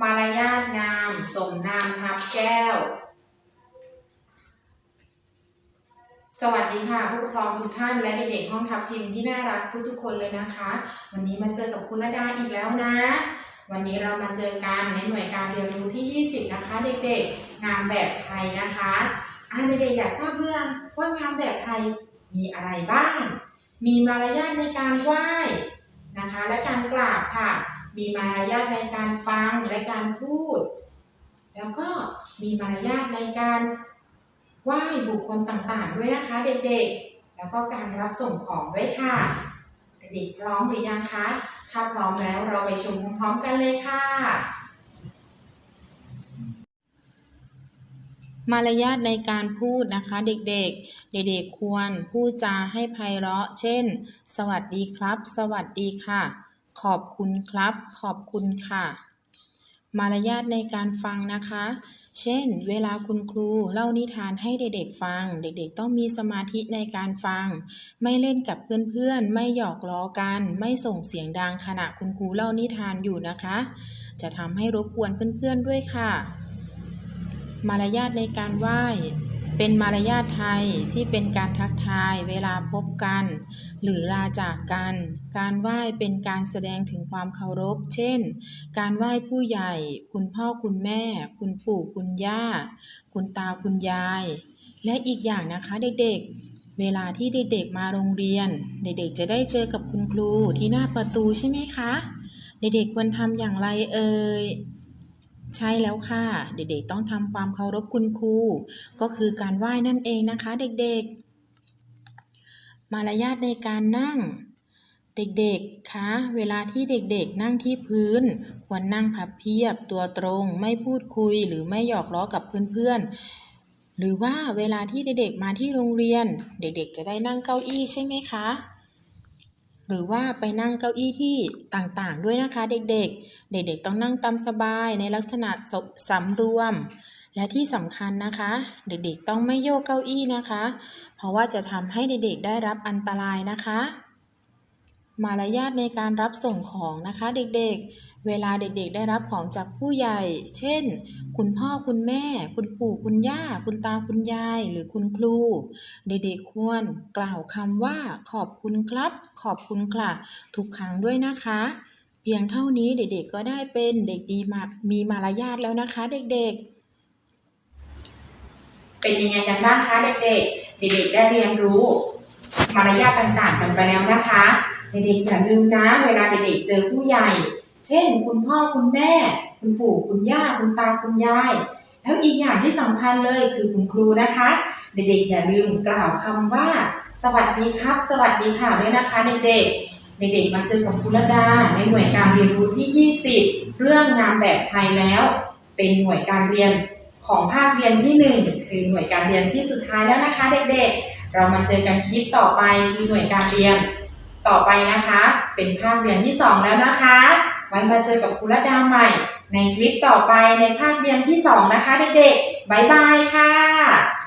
มารยาทงาม สมนามทับแก้ว สวัสดีค่ะผู้ปกครองทุกท่านและเด็กๆห้องทับทิมที่น่ารักทุกๆคนเลยนะคะ วันนี้มาเจอกับคุณระดาอีกแล้วนะ วันนี้เรามาเจอกันในหน่วยการเรียนรู้ที่ 20 นะคะ เด็กๆ งานแบบไทยนะคะอาเด็กๆอยากทราบเรื่องว่างานแบบไทยมีอะไรบ้าง มีมารยาทในการไหว้นะคะ และการกราบค่ะ มีมารยาทในการฟังและการพูด แล้วก็มีมารยาทในการไหว้บุคคลต่างๆ ด้วยนะคะเด็กๆ แล้วก็การรับส่งของด้วยค่ะ เด็กๆพร้อมหรือยังคะ ถ้าพร้อมแล้วเราไปชมพร้อมๆกันเลยค่ะ มารยาทในการพูดนะคะ เด็กๆ เด็กๆควรพูดจาให้ไพเราะ เช่น สวัสดีครับ สวัสดีค่ะ ขอบคุณครับ ขอบคุณค่ะ มารยาทในการฟังนะคะ เช่น เวลาคุณครูเล่านิทานให้เด็กๆฟัง เด็กๆ ต้องมีสมาธิในการฟัง ไม่เล่นกับเพื่อนๆ ไม่หยอกล้อกัน ไม่ส่งเสียงดังขณะคุณครูเล่านิทานอยู่นะคะ จะทำให้รบกวนเพื่อนๆด้วยค่ะ มารยาทในการไหว้ เป็นมารยาทไทยที่เป็นการทักทายเวลาพบกัน หรือลาจากกัน การไหว้เป็นการแสดงถึงความเคารพ เช่น การไหว้ผู้ใหญ่ คุณพ่อคุณแม่ คุณปู่คุณย่า คุณตาคุณยาย และอีกอย่างนะคะเด็กๆ เวลาที่เด็กๆมาโรงเรียน เด็กๆจะได้เจอกับคุณครูที่หน้าประตูใช่ไหมคะ เด็กๆควรทำอย่างไรเอ่ย ใช่แล้วค่ะ เด็กๆต้องทำความเคารพคุณครู ก็คือการไหว้นั่นเองนะคะ เด็กๆ มารยาทในการนั่ง เด็กๆ คะ เวลาที่เด็กๆ นั่งที่พื้น ควรนั่งพับเพียบตัวตรง ไม่พูดคุยหรือไม่หยอกล้อกับเพื่อนๆ หรือว่าเวลาที่เด็กๆ มาที่โรงเรียน เด็กๆ จะได้นั่งเก้าอี้ใช่ไหมคะ หรือว่าไปนั่งเก้าอี้ที่ต่างๆ ด้วยนะคะเด็กๆ เด็กๆ ต้องนั่งตามสบายในลักษณะสสำรวม และที่สำคัญนะคะ เด็กๆ ต้องไม่โยกเก้าอี้นะคะ เพราะว่าจะทำให้เด็กๆ ได้รับอันตรายนะคะ มารยาทในการรับส่งของนะคะเด็กๆ เวลาเด็กๆ ได้รับของจากผู้ใหญ่ เช่น คุณพ่อคุณแม่ คุณปู่คุณย่า คุณตาคุณยาย หรือคุณครู เด็กๆ ควรกล่าวคำว่าขอบคุณครับ ขอบคุณค่ะ ทุกครั้งด้วยนะคะ เพียงเท่านี้เด็กๆ ก็ได้เป็นเด็กดีมามีมารยาทแล้วนะคะ เด็กๆเป็นยังไงกันบ้างคะเด็กๆ เด็กๆ ได้เรียนรู้ มารยาทต่างๆ กันไปแล้วนะคะ เด็กๆอย่าลืมนะ เวลาเด็กๆเจอผู้ใหญ่ เช่น คุณพ่อคุณแม่ คุณปู่คุณย่าคุณตาคุณยาย แล้วอีกอย่างที่สำคัญเลยคือคุณครูนะคะ เด็กๆอย่าลืมกล่าวคำว่า สวัสดีครับ สวัสดีค่ะด้วยนะคะ เด็กๆเด็กๆมาเจอกับคุณระดาในหน่วยการเรียนรู้ที่ 20 เรื่องงานแบบไทยแล้ว เป็นหน่วยการเรียนของภาคเรียนที่ 1 คือหน่วยการเรียนที่สุดท้ายแล้วนะคะ เด็กๆ เรามาเจอกันคลิปต่อไปคือหน่วยการเรียนต่อไปนะคะ เป็นภาคเรียนที่ 2 แล้วนะคะ ไว้มาเจอกับครูละดาใหม่ ในคลิปต่อไปในภาคเรียนที่ 2 นะคะเด็กๆบ๊ายบายค่ะ